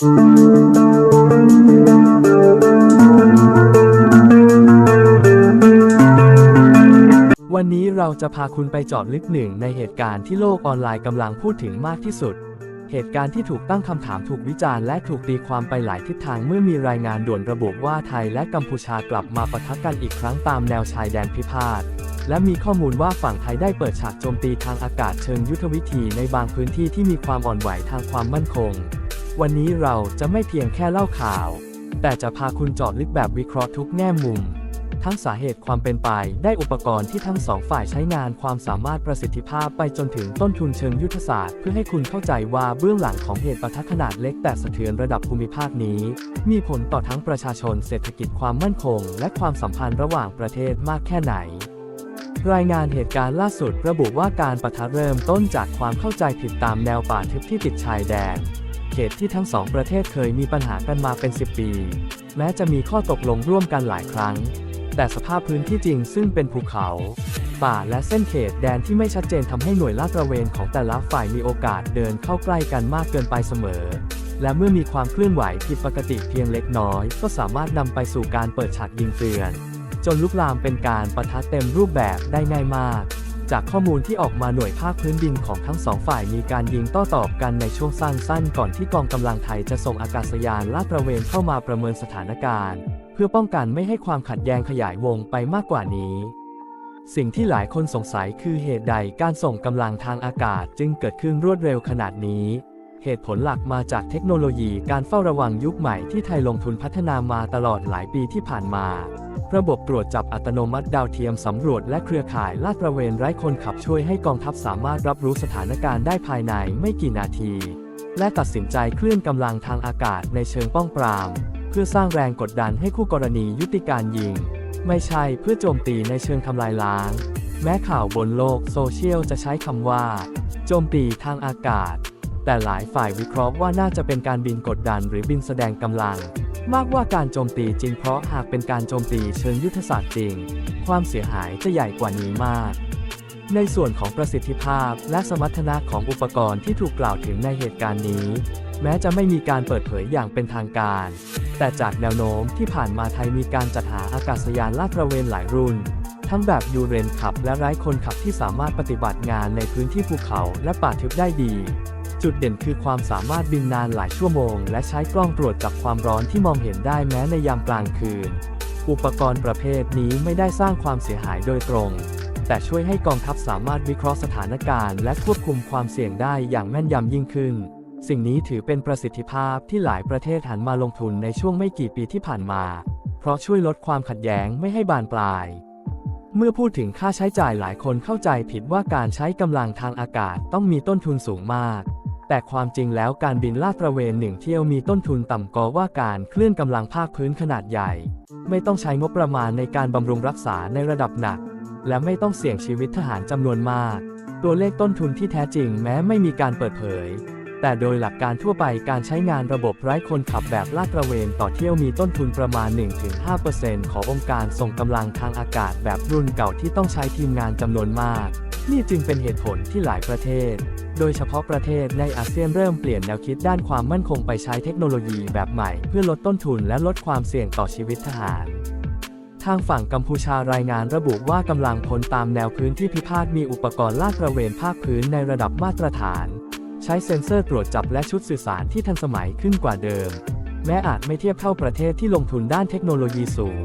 วันนี้เราจะพาคุณไปเจาะลึกหนึ่งในเหตุการณ์ที่โลกออนไลน์กำลังพูดถึงมากที่สุด เหตุการณ์ที่ถูกตั้งคำถามถูกวิจารณ์และถูกตีความไปหลายทิศทางเมื่อมีรายงานด่วนระบุว่าไทยและกัมพูชากลับมาปะทะกันอีกครั้งตามแนวชายแดนพิพาทและมีข้อมูลว่าฝั่งไทยได้เปิดฉากโจมตีทางอากาศเชิงยุทธวิธีในบางพื้นที่ที่มีความอ่อนไหวทางความมั่นคง วันนี้เราจะไม่เพียงแค่เล่าข่าว แต่จะพาคุณเจาะลึกแบบวิเคราะห์ทุกแง่มุม ทั้งสาเหตุความเป็นไปได้อุปกรณ์ที่ทั้งสองฝ่ายใช้งานความสามารถประสิทธิภาพไปจนถึงต้นทุนเชิงยุทธศาสตร์เพื่อให้คุณเข้าใจว่าเบื้องหลังของเหตุปะทะขนาดเล็กแต่สะเทือนระดับภูมิภาคนี้ มีผลต่อทั้งประชาชนเศรษฐกิจความมั่นคง และความสัมพันธ์ระหว่างประเทศมากแค่ไหนรายงานเหตุการณ์ล่าสุดระบุว่าการปะทะเริ่มต้นจากความเข้าใจผิดตามแนวป่าทึบที่ติดชายแดน ขตที่ทั้งสองประเทศเคยมีปัญหากันมาเป็น 10 ปี แม้จะมีข้อตกลงร่วมกันหลายครั้ง แต่สภาพพื้นที่จริงซึ่งเป็นภูเขา ป่าและเส้นเขตแดนที่ไม่ชัดเจนทำให้หน่วยลาดตระเวนของแต่ละฝ่ายมีโอกาสเดินเข้าใกล้กันมากเกินไปเสมอ และเมื่อมีความเคลื่อนไหวผิดปกติเพียงเล็กน้อย ก็สามารถนำไปสู่การเปิดฉากยิงเตือน จนลุกลามเป็นการประทะเต็มรูปแบบได้ง่ายมาก จากข้อมูลที่ออกมาหน่วยภาคพื้นดินของทั้งสองฝ่ายมีการยิงโต้ตอบกันในช่วงสั้นๆก่อนที่กองกำลังไทยจะส่งอากาศยานลาดตระเวนเข้ามาประเมินสถานการณ์ เพื่อป้องกันไม่ให้ความขัดแย้งขยายวงไปมากกว่านี้ สิ่งที่หลายคนสงสัยคือเหตุใดการส่งกำลังทางอากาศจึงเกิดขึ้นรวดเร็วขนาดนี้ เหตุผลหลักมาจากเทคโนโลยีการเฝ้าระวังยุคใหม่ที่ไทยลงทุนพัฒนามาตลอดหลายปีที่ผ่านมา ระบบตรวจจับอัตโนมัติดาวเทียมสำรวจและเครือข่ายลาดตระเวนไร้คนขับช่วยให้กองทัพสามารถรับรู้สถานการณ์ได้ภายในไม่กี่นาที และตัดสินใจเคลื่อนกำลังทางอากาศในเชิงป้องปราม เพื่อสร้างแรงกดดันให้คู่กรณียุติการยิง ไม่ใช่เพื่อโจมตีในเชิงทำลายล้าง แม้ข่าวบนโลกโซเชียลจะใช้คำว่า โจมตีทางอากาศ แต่หลายฝ่ายวิเคราะห์ว่าน่าจะเป็นการบินกดดันหรือบินแสดงกำลัง มากกว่าการโจมตีจริงเพราะหากเป็นการโจมตีเชิงยุทธศาสตร์จริง ความเสียหายจะใหญ่กว่านี้มาก ในส่วนของประสิทธิภาพและสมรรถนะของอุปกรณ์ที่ถูกกล่าวถึงในเหตุการณ์นี้ แม้จะไม่มีการเปิดเผยอย่างเป็นทางการ แต่จากแนวโน้มที่ผ่านมาไทยมีการจัดหาอากาศยานลาดตระเวนหลายรุ่นทั้งแบบยูเรนขับและไร้คนขับที่สามารถปฏิบัติงานในพื้นที่ภูเขาและป่าทึบได้ดี จุดเด่นคือความสามารถบินนานหลายชั่วโมง และใช้กล้องตรวจจับความร้อนที่มองเห็นได้แม้ในยามกลางคืน อุปกรณ์ประเภทนี้ไม่ได้สร้างความเสียหายโดยตรง แต่ช่วยให้กองทัพสามารถวิเคราะห์สถานการณ์ และควบคุมความเสี่ยงได้อย่างแม่นยำยิ่งขึ้น สิ่งนี้ถือเป็นประสิทธิภาพที่หลายประเทศหันมาลงทุนในช่วงไม่กี่ปีที่ผ่านมา เพราะช่วยลดความขัดแย้งไม่ให้บานปลายเมื่อพูดถึงค่าใช้จ่ายหลายคนเข้าใจผิดว่าการใช้กำลังทางอากาศต้องมีต้นทุนสูงมาก แต่ความจริงแล้วการบินลาดตระเวนหนึ่งเที่ยวมีต้นทุนต่ำกว่าการเคลื่อนกำลังภาคพื้นขนาดใหญ่ ไม่ต้องใช้งบประมาณในการบำรุงรักษาในระดับหนัก และไม่ต้องเสี่ยงชีวิตทหารจำนวนมาก ตัวเลขต้นทุนที่แท้จริงแม้ไม่มีการเปิดเผย แต่โดยหลักการทั่วไปการใช้งานระบบไร้คนขับแบบลาดตระเวนต่อเที่ยวมีต้นทุนประมาณ 1-5%ขององค์การส่งกำลังทางอากาศแบบรุ่นเก่าที่ต้องใช้ทีมงานจำนวนมาก นี่จึงเป็นเหตุผลที่หลายประเทศ โดยเฉพาะประเทศในอาเซียนเริ่มเปลี่ยนแนวคิดด้านความมั่นคงไปใช้เทคโนโลยีแบบใหม่ เพื่อลดต้นทุนและลดความเสี่ยงต่อชีวิตทหาร ทางฝั่งกัมพูชารายงานระบุว่ากำลังพลตามแนวพื้นที่พิพาทมีอุปกรณ์ลาดตระเวนภาคพื้นในระดับมาตรฐาน ใช้เซ็นเซอร์ตรวจจับและชุดสื่อสารที่ทันสมัยขึ้นกว่าเดิม แม้อาจไม่เทียบเท่าประเทศที่ลงทุนด้านเทคโนโลยีสูง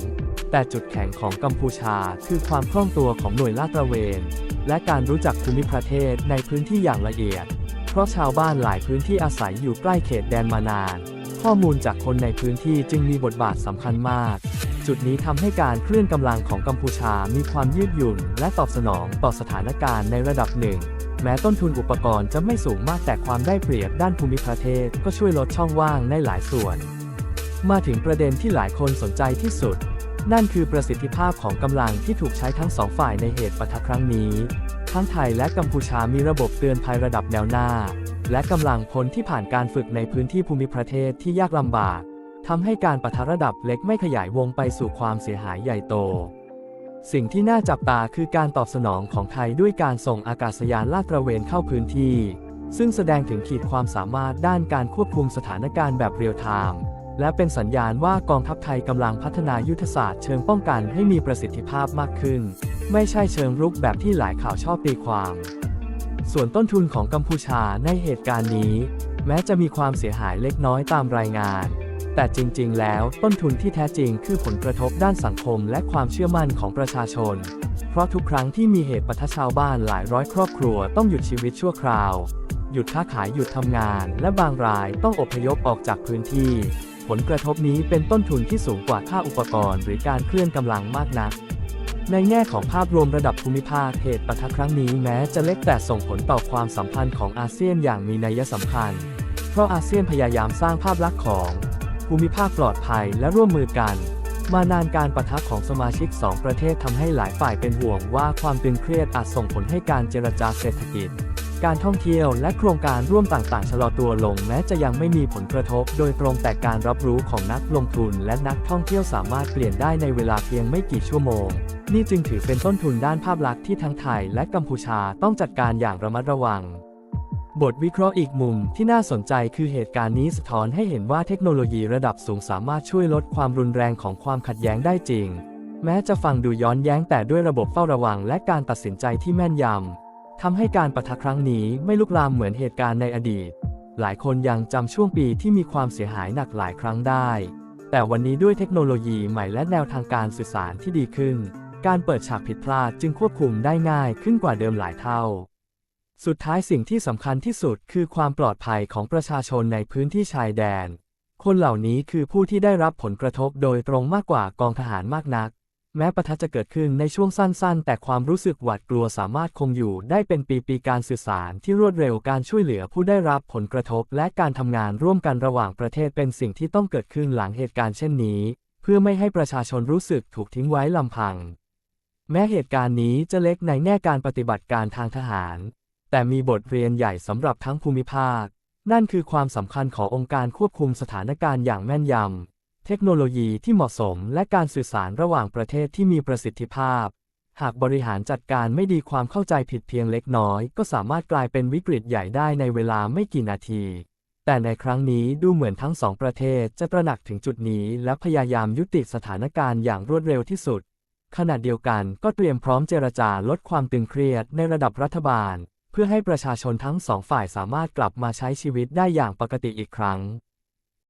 แต่จุดแข็งของกัมพูชาคือความคล่องตัวของหน่วยลาดตระเวน และการรู้จักภูมิประเทศในพื้นที่อย่างละเอียด เพราะชาวบ้านหลายพื้นที่อาศัยอยู่ใกล้เขตแดนมานาน ข้อมูลจากคนในพื้นที่จึงมีบทบาทสำคัญมาก จุดนี้ทำให้การเคลื่อนกำลังของกัมพูชามีความยืดหยุ่น และตอบสนองต่อสถานการณ์ในระดับหนึ่ง แม้ต้นทุนอุปกรณ์จะไม่สูงมากแต่ความได้เปรียบด้านภูมิประเทศก็ช่วยลดช่องว่างในหลายส่วน มาถึงประเด็นที่หลายคนสนใจที่สุด นั่นคือประสิทธิภาพของกำลังที่ถูกใช้ทั้งสองฝ่ายในเหตุปะทะครั้งนี้ ทั้งไทยและกัมพูชามีระบบเตือนภัยระดับแนวหน้า และกำลังพลที่ผ่านการฝึกในพื้นที่ภูมิประเทศที่ยากลำบากทำให้การปะทะระดับเล็กไม่ขยายวงไปสู่ความเสียหายใหญ่โต สิ่งที่น่าจับตาคือการตอบสนองของไทยด้วยการส่งอากาศยานลาดตระเวนเข้าพื้นที่ ซึ่งแสดงถึงขีดความสามารถด้านการควบคุมสถานการณ์แบบเรียลไทม์ และเป็นสัญญาณว่ากองทัพไทยกำลังพัฒนายุทธศาสตร์เชิงป้องกันให้มีประสิทธิภาพมากขึ้น ไม่ใช่เชิงรุกแบบที่หลายข่าวชอบตีความ ส่วนต้นทุนของกัมพูชาในเหตุการณ์นี้ แม้จะมีความเสียหายเล็กน้อยตามรายงาน แต่จริง ๆ แล้วต้นทุนที่แท้จริงคือผลกระทบด้านสังคมและความเชื่อมั่นของประชาชน เพราะทุกครั้งที่มีเหตุปะทะชาวบ้านหลายร้อยครอบครัวต้องหยุดชีวิตชั่วคราว หยุดค้าขายหยุดทำงาน และบางรายต้องอพยพออกจากพื้นที่ ผลกระทบนี้เป็นต้นทุนที่สูงกว่าค่าอุปกรณ์หรือการเคลื่อนกำลังมากนัก ในแง่ของภาพรวมระดับภูมิภาคเหตุปะทะครั้งนี้แม้จะเล็กแต่ส่งผลต่อความสัมพันธ์ของอาเซียนอย่างมีนัยสำคัญ เพราะอาเซียนพยายามสร้างภาพลักษณ์ของภูมิภาคปลอดภัยและร่วมมือกัน มานานการปะทะของสมาชิก 2 ประเทศทำให้หลายฝ่ายเป็นห่วงว่าความตึงเครียดอาจส่งผลให้การเจรจาเศรษฐกิจ การท่องเที่ยวและโครงการร่วมต่างๆ ชะลอตัวลงแม้จะยังไม่มีผลกระทบ โดยตรงแต่การรับรู้ของนักลงทุนและนักท่องเที่ยวสามารถเปลี่ยนได้ในเวลาเพียงไม่กี่ชั่วโมง นี่จึงถือเป็นต้นทุนด้านภาพลักษณ์ที่ทั้งไทยและกัมพูชาต้องจัดการอย่างระมัดระวัง บทวิเคราะห์อีกมุมที่น่าสนใจคือเหตุการณ์นี้สะท้อนให้เห็นว่าเทคโนโลยีระดับสูงสามารถช่วยลดความรุนแรงของความขัดแย้งได้จริง แม้จะฟังดูย้อนแย้งแต่ด้วยระบบเฝ้าระวังและการตัดสินใจที่แม่นยำ ทำให้การประทะครั้งนี้ไม่ลุกลามเหมือนเหตุการณ์ในอดีต หลายคนยังจำช่วงปีที่มีความเสียหายหนักหลายครั้งได้ แต่วันนี้ด้วยเทคโนโลยีใหม่และแนวทางการสื่อสารที่ดีขึ้น การเปิดฉากผิดพลาดจึงควบคุมได้ง่ายขึ้นกว่าเดิมหลายเท่า สุดท้ายสิ่งที่สำคัญที่สุดคือความปลอดภัยของประชาชนในพื้นที่ชายแดน คนเหล่านี้คือผู้ที่ได้รับผลกระทบโดยตรงมากกว่ากองทหารมากนัก แม้ปะทะจะเกิดขึ้นในช่วงสั้นๆ แต่ความรู้สึกหวาดกลัวสามารถคงอยู่ได้เป็นปีๆ การสื่อสารที่รวดเร็วการช่วยเหลือผู้ได้รับผลกระทบ และการทำงานร่วมกันระหว่างประเทศเป็นสิ่งที่ต้องเกิดขึ้นหลังเหตุการณ์เช่นนี้ เพื่อไม่ให้ประชาชนรู้สึกถูกทิ้งไว้ลำพัง แม้เหตุการณ์นี้จะเล็กในแง่การปฏิบัติการทางทหาร แต่มีบทเรียนใหญ่สำหรับทั้งภูมิภาค นั่นคือความสำคัญขององค์การควบคุมสถานการณ์อย่างแม่นยำ เทคโนโลยีที่เหมาะสมและการสื่อสารระหว่างประเทศที่มีประสิทธิภาพ หากบริหารจัดการไม่ดีความเข้าใจผิดเพียงเล็กน้อย ก็สามารถกลายเป็นวิกฤตใหญ่ได้ในเวลาไม่กี่นาที แต่ในครั้งนี้ดูเหมือนทั้งสองประเทศจะตระหนักถึงจุดนี้ และพยายามยุติสถานการณ์อย่างรวดเร็วที่สุด ขณะเดียวกันก็เตรียมพร้อมเจรจาลดความตึงเครียดในระดับรัฐบาล เพื่อให้ประชาชนทั้งสองฝ่ายสามารถกลับมาใช้ชีวิตได้อย่างปกติอีกครั้ง